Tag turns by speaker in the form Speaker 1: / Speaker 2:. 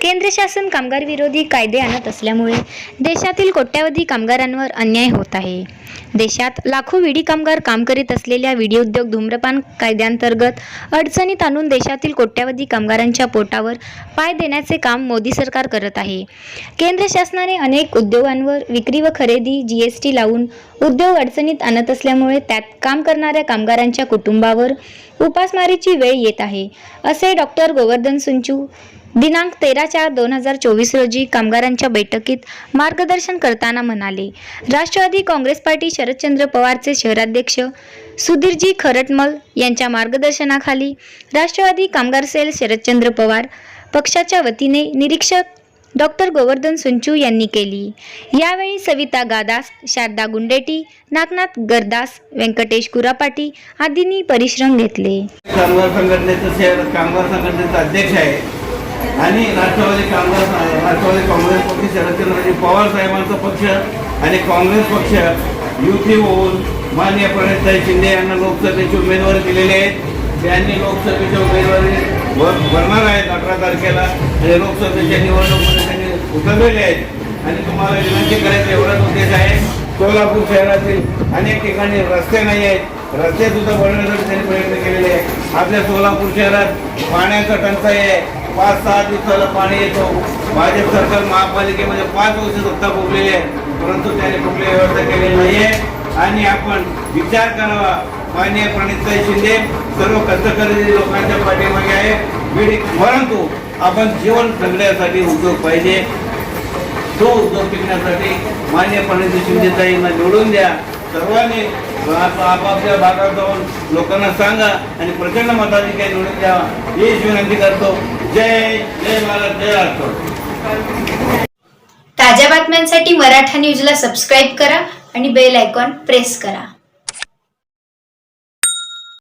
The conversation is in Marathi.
Speaker 1: केंद्र शासन कामगार विरोधी कायदे आणत असल्यामुळे देशातील कोट्यावधी कामगारांवर अन्याय होत आहे. देशात लाखो विडी कामगार काम करीत असलेल्या विडी उद्योग धूम्रपान कायद्यांतर्गत अडचणीत आणून देशातील कोट्यावधी कामगारांच्या पोटावर पाय देण्याचे काम मोदी सरकार करत आहे. केंद्र शासनाने अनेक उद्योगांवर विक्री व खरेदी जी एस टी लावून उद्योग अडचणीत आणत असल्यामुळे त्यात काम करणाऱ्या कामगारांच्या कुटुंबावर उपासमारीची वेळ येत आहे असे डॉक्टर गोवर्धन सुंचू दिनांक तेरा चार दोन हजार चोवीस रोजी कामगारांच्या बैठकीत मार्गदर्शन करताना म्हणाले राष्ट्रवादी काँग्रेस पार्टी शरदचंद्र पवारचे शहराध्यक्ष सुधीरजी खरटमल यांच्या मार्गदर्शनाखाली राष्ट्रवादी कामगार सेल शरदचंद्र पवार पक्षाच्या वतीने निरीक्षक डॉक्टर गोवर्धन सुंचू यांनी केली. यावेळी सविता गादास शारदा गुंडेटी नागनाथ गरदास व्यंकटेश कुरापाटी आदींनी परिश्रम घेतले.
Speaker 2: कामगार संघटनेचं शहर कामगार संघटनेचा अध्यक्ष आहे. आणि राष्ट्रवादी काँग्रेस राष्ट्रवादी काँग्रेस पक्ष शरदचंद्रजी म्हणजे पवार साहेबांचा पक्ष आणि काँग्रेस पक्ष युती होऊन माननीय प्रणितताई शिंदे यांना लोकसभेची उमेदवारी दिलेली आहे त्यांनी लोकसभेची उमेदवारी भरणार आहेत अठरा तारखेला. आणि लोकसभेच्या निवडणुकीमध्ये त्यांनी उतरलेले आहेत. आणि तुम्हाला विनंती करायचा एवढाच उद्देश आहे. कोल्हापूर शहरातील अनेक ठिकाणी रस्ते नाही आहेत. रस्ते सुद्धा बनवण्यासाठी त्यांनी प्रयत्न केलेले आहे आपल्या सोलापूर शहरात पाण्याचा टंचाई आहे. पाच सहा दिवसाला पाणी येतो. भाजप सरकार महापालिकेमध्ये पाच वर्ष सत्ता भोगलेली आहे. परंतु त्याने कुठली व्यवस्था केलेली नाही आहे आणि आपण विचार करावा. माननीय प्रणितताई शिंदे सर्व कष्टकरी लोकांच्या पाठीमागे आहे. परंतु आपण जीवन जगण्यासाठी उद्योग पाहिजे. तो उद्योग टिकण्यासाठी मान्य प्रणित शिंदेताईंना निवडून द्या. सर्वांनी आपापल्या भागात जाऊन लोकांना सांगा आणि प्रचंड मताधिकारी निवडून द्यावा. हीच विनंती करतो. जय जय महाराज जय राष्ट्र.
Speaker 3: ताज्या बातम्यांसाठी मराठा न्यूजला सबस्क्राईब करा आणि बेल आयकॉन प्रेस करा.